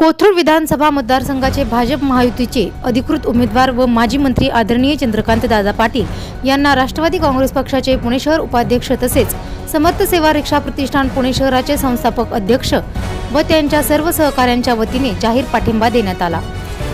कोथरूड विधानसभा मतदारसंघाचे भाजप महायुतीचे अधिकृत उमेदवार व माजी मंत्री आदरणीय चंद्रकांत दादा पाटील यांना राष्ट्रवादी काँग्रेस पक्षाचे पुणे शहर उपाध्यक्ष तसेच समर्थ सेवा रिक्षा प्रतिष्ठान पुणे शहराचे संस्थापक अध्यक्ष व त्यांच्या सर्व सहकाऱ्यांच्या वतीने जाहीर पाठिंबा देण्यात आला.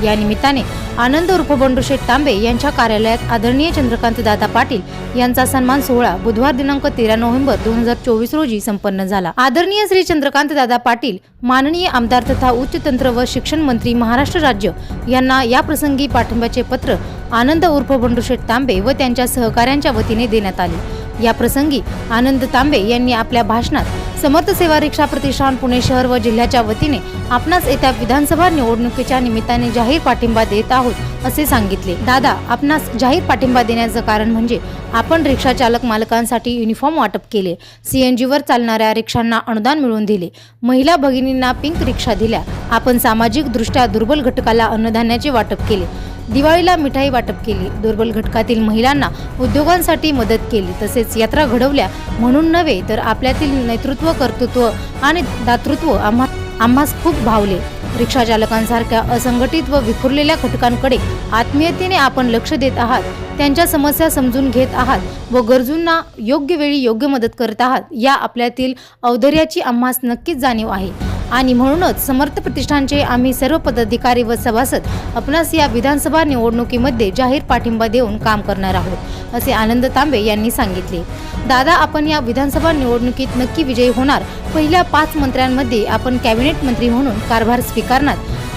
या निमित्ताने आनंद उर्फ बंडूशेठ तांबे यांच्या कार्यालयात आदरणीय चंद्रकांत दादा पाटील यांचा सन्मान सोहळा बुधवार दिनांक तेरा नोव्हेंबर दोन हजार चोवीस रोजी संपन्न झाला. आदरणीय श्री चंद्रकांत दादा पाटील माननीय आमदार तथा उच्च तंत्र व शिक्षण मंत्री महाराष्ट्र राज्य यांना या प्रसंगी पाठिंब्याचे पत्र आनंद उर्फ बंडूशेठ तांबे व त्यांच्या सहकाऱ्यांच्या वतीने देण्यात आले. या प्रसंगी आनंद तांबे यांनी आपल्या भाषणात समर्थ सेवा रिक्षा प्रतिष्ठान पुणे शहर व जिल्ह्याच्या वतीने आपणास येत्या विधानसभा निवडणुकीच्या निमित्ताने जाहीर पाठिंबा देत आहोत असे सांगितले. दादा आपणास जाहीर पाठिंबा देण्याचं कारण म्हणजे आपण रिक्षा चालक मालकांसाठी युनिफॉर्म वाटप केले सीएनजीवर चालणाऱ्या रिक्षांना अनुदान मिळवून दिले महिला भगिनींना पिंक रिक्षा दिल्या आपण सामाजिक दृष्ट्या दुर्बल घटकाला अन्नधान्याचे वाटप केले दिवाळीला मिठाई वाटप केली. दुर्बल घटकातील महिलांना उद्योगांसाठी मदत केली. तसेच यात्रा घडवल्या म्हणून नव्हे तर आपल्यातील नेतृत्व कर्तृत्व आणि दातृत्व आम्हा आम्हास खूप भावले. रिक्षा चालकांसारख्या असंघटित व विखुरलेल्या घटकांकडे आत्मीयतेने आपण लक्ष देत आहात त्यांच्या समस्या समजून घेत आहात व गरजूंना योग्य वेळी योग्य मदत करत आहात या आपल्यातील औदर्याची आम्हास नक्कीच जाणीव आहे. आणि म्हणूनच समर्थ प्रतिष्ठानचे आम्ही सर्व पदाधिकारी व सभासद आपणास या विधानसभा निवडणुकीमध्ये जाहीर पाठिंबा देऊन काम करणार आहोत असे आनंद तांबे यांनी सांगितले. दादा आपण या विधानसभा निवडणुकीत नक्की विजयी होणार? पहिल्या पाच मंत्र्यांमध्ये आपण कॅबिनेट मंत्री म्हणून कारभार स्वीकारणार?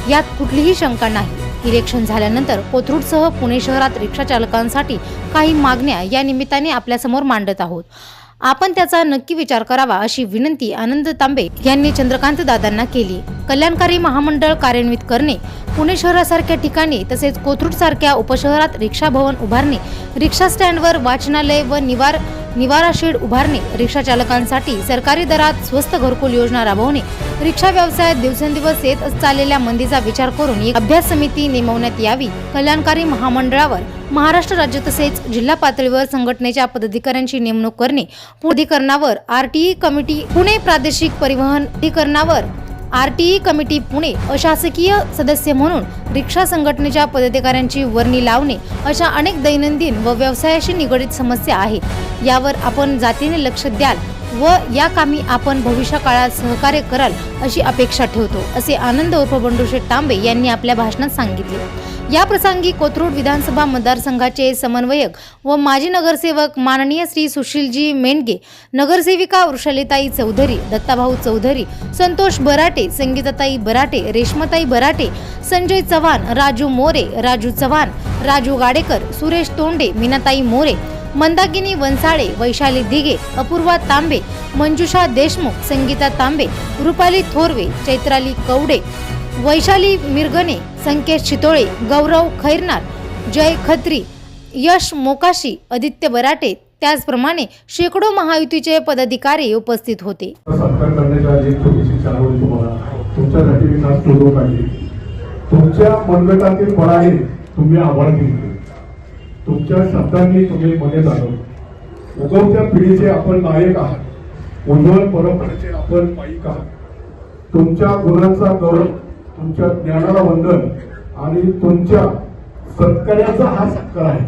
यात कुठलीही शंका नाही. इलेक्शन झाल्यानंतर कोथरूडसह पुणे शहरात रिक्षा चालकांसाठी काही मागण्या या निमित्ताने आपल्यासमोर मांडत आहोत. आपण त्याचा नक्की विचार करावा अशी विनंती आनंद तांबे यांनी चंद्रकांत दादांना केली. कल्याणकारी महामंडळ कार्यान्वित करणे पुणे शहरासारख्या ठिकाणी तसेच कोथरूड सारख्या उपशहरात रिक्षा भवन उभारणे रिक्षा स्टँडवर वाचनालय व निवार निवारा शेड उभारणे रिक्षा चालकांसाठी सरकारी दरात स्वस्त घरकुल योजना राबवणे. रिक्षा व्यवसायात दिवसेंदिवस येत चाललेल्या मंदीचा विचार करून एक अभ्यास समिती नेमवण्यात यावी. कल्याणकारी महामंडळावर महाराष्ट्र राज्य तसेच जिल्हा पातळीवर संघटनेच्या पदाधिकाऱ्यांची नेमणूक करणे. प्राधिकरणावर आरटीई कमिटी पुणे प्रादेशिक परिवहन प्राधिकरणावर R T E committee Pune अशासकीय सदस्य म्हणून रिक्षा संघटनेच्या पदाधिकाऱ्यांची वर्णी लावणे अशा अनेक दैनंदिन व व्यवसायाशी निगडित समस्या आहेत यावर आपण जातीने लक्ष द्याल व या कामी आपण भविष्य काळात सहकार्य कराल अशी अपेक्षा ठेवतो असे आनंद उर्फ बंडूशेठ तांबे यांनी आपल्या भाषणात सांगितले. या प्रसंगी कोथरूड विधानसभा मतदारसंघाचे समन्वयक व माजी नगरसेवक माननीय श्री सुशीलजी मेंडगे नगरसेविका वृषालीताई चौधरी दत्ताभाऊ चौधरी संतोष बराटे संगीताताई बराटे रेश्मताई बराटे संजय चव्हाण राजू मोरे राजू चव्हाण राजू गाडेकर सुरेश तोंडे मीनाताई मोरे मंदाकिनी वनसाळे वैशाली दिघे अपूर्वा तांबे मंजुषा देशमुख संगीता तांबे रुपाली थोरवे चैत्राली कवडे वैशाली मिरगणे संकेत शितोळे गौरव खैरनार जय खत्री यश मोकाशी आदित्य बराटे त्याचप्रमाणे शेकडो महायुतीचे पदाधिकारी उपस्थित होते. सत्कार करण्याच्या आधी एक छोटीशी चालवली तुम्हाला. तुमच्यासाठी मी खास ठेवलो पाहिजे तुमच्या मनगटातील बळाने तुम्ही आव्हान घेतले तुमच्या शब्दांनी तुम्ही मने जाणवलं उगवत्या पिढीचे आपण नायक आहात. उज्ज्वल परंपरेचे आपण माईक आहात. तुमच्या गुणांचा गौरव तुमच्या ज्ञानाला वंदन आणि तुमच्या सत्कार्याचा हा सत्कार आहे.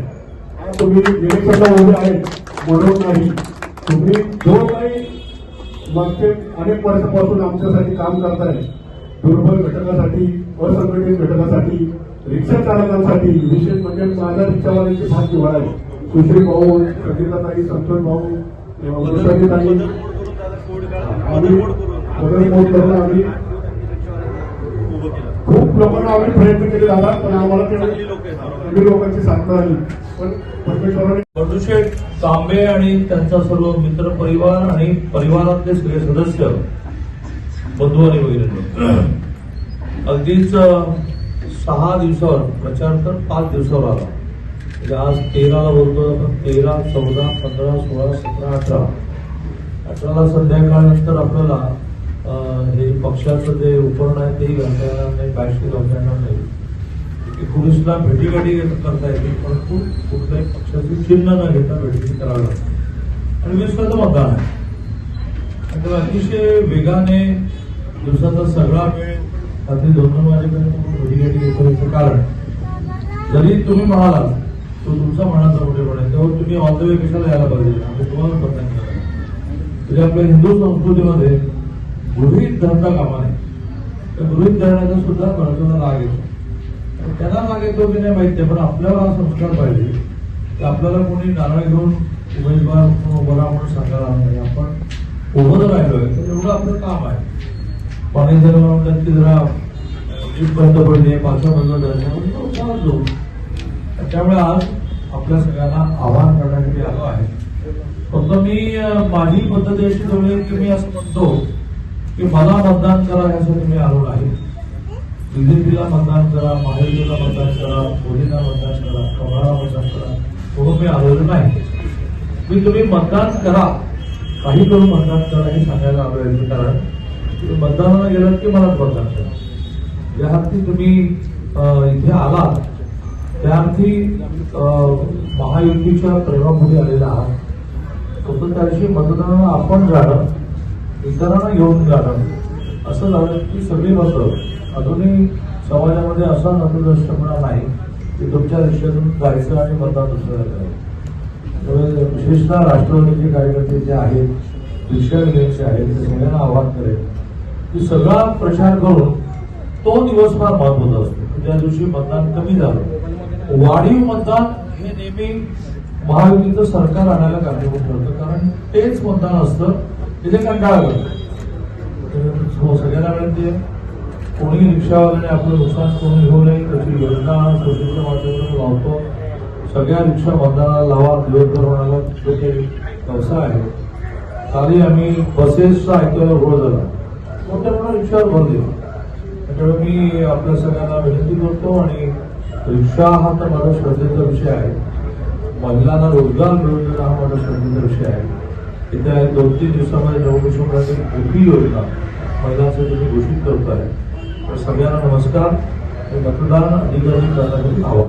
हा तुम्ही निरीक्षणला उभे आहेत म्हणून नाही. तुम्ही जो काही मागचे अनेक वर्षापासून आमच्यासाठी काम करताय. दुर्बल घटकासाठी असंघटित घटकासाठी रिक्षा चालकांसाठी विशेष म्हणजे माझ्या रिक्षावाल्यांची भाग निवड आहे सुश्री भाऊ संगीताताई संतोष भाऊ वृषालीताई आम्ही बदल मोठ करून आम्ही खूप लोकांना आम्ही प्रयत्न केले दादा पण आम्हाला ते लोकांची सांगता आली. पण परमेश्वराने बंडूशेठ तांबे आणि त्यांचा सर्व मित्र परिवार आणि परिवारातले सगळे सदस्य बंधू आणि वगैरे अगदीच सहा दिवसावर प्रचार तर पाच दिवसावर आला. म्हणजे आज तेराला बोलतो आपण तेरा चौदा पंधरा सोळा सतरा अठरा. अठराला संध्याकाळनंतर आपल्याला हे पक्षाचं जे उपकरण आहे तेही घालता येणार नाही बॅशही घालता येणार नाही पुरुषला भेटीगाठी करता येते परंतु कुठल्याही पक्षाची चिन्ह न घेता भेटी करावी लागते. आणि वीस तारखेला मतदान आहे. आणि अतिशय वेगाने दिवसाचा सगळा वेळ रात्री दोन दोन वाजेपर्यंत भेटीगाठी घेतो याचं कारण जरी तुम्ही म्हणालात तो तुमचा म्हणाचा मोठेपणा आहे तेव्हा तुम्ही ऑल द वे कशाला यायला पाहिजे? आम्ही तुम्हाला बदनाम केलं तरी आपल्या हिंदू संस्कृतीमध्ये गृहित धरता कामा नये. त्या गृहित धरण्याचा सुद्धा गणपतीला राग येतो. त्यांना राग येतो की नाही माहिती पण आपल्याला हा संस्कार पाहिजे की आपल्याला कोणी नारळ घेऊन उमेदवार बरा म्हणून सांगायला नाही. आपण उभं जर राहिलोय तर एवढं आपलं काम आहे. पाणी जर म्हणतात की जरा जीप बंद पडली पाचव्या बंद दर्शन जाऊ त्यामुळे आज आपल्या सगळ्यांना आव्हान करण्यासाठी आलो आहे. फक्त मी माझी पद्धत अशी जवळ की मी असं म्हणतो की मला मतदान करा यासाठी मी आलो नाही. बीजेपीला मतदान करा महायुतीला मतदान करा मोदींना मतदान करा कमळाला मतदान करा म्हणून मी आलेलो नाही. मी तुम्ही मतदान करा. काही करून मतदान करा हे सांगायला आलो याचं कारण तुम्ही मतदानाला गेलात की मला मतदान करा. ज्या अर्थी तुम्ही इथे आलात त्या अर्थी महायुतीच्या प्रेमापुढे आलेला आहात. फक्त मतदानाला आपण जाणं इतरांना घेऊन जाणं. असं झालं की सगळी मतं अजूनही समाजामध्ये असा नतद्रष्टपणा नाही की तुमच्या रिक्षातून जायचं आणि मतदान दुसऱ्याला त्यामुळे विशेषतः राष्ट्रवादीचे कार्यकर्ते जे आहेत रिक्षा विलेचे आहेत ते सगळ्यांना आव्हान करेल की सगळा प्रचार करून तो दिवस फार महत्त्वाचा असतो. त्या दिवशी मतदान कमी झालं. वाढीव मतदान हे नेहमी महायुतीचं सरकार आणायला कारणीभूत ठरतं. कारण तेच मतदान असतं तिथे कंटाळा करतो हो, सगळ्यांना माहिती कोणी रिक्षावाल्याने आपलं नुकसान करून घेऊ नये त्याची योजना सोशलच्या माध्यमातून लावतो. सगळ्या रिक्षा मतदानाला लावा दिवसभर म्हणाला तो ते व्यवसाय आहे. खाली आम्ही बसेसचा ऐकायला घोळ झाला. मोठ्या मोठ्या रिक्षावर भर दिला. त्यामुळे मी आपल्या सगळ्यांना विनंती करतो आणि रिक्षा हा तर माझा श्रद्धेचा विषय आहे. महिलांना रोजगार मिळवून देणं हा माझा श्रद्धेचा विषय आहे. येत्या दोन तीन दिवसामध्ये नवमिश्वराची मोठी योजना महिलांसाठी तुम्ही घोषित करताय. तर सगळ्यांना नमस्कार. मतदान अधिकारी करण्यासाठी आवाहन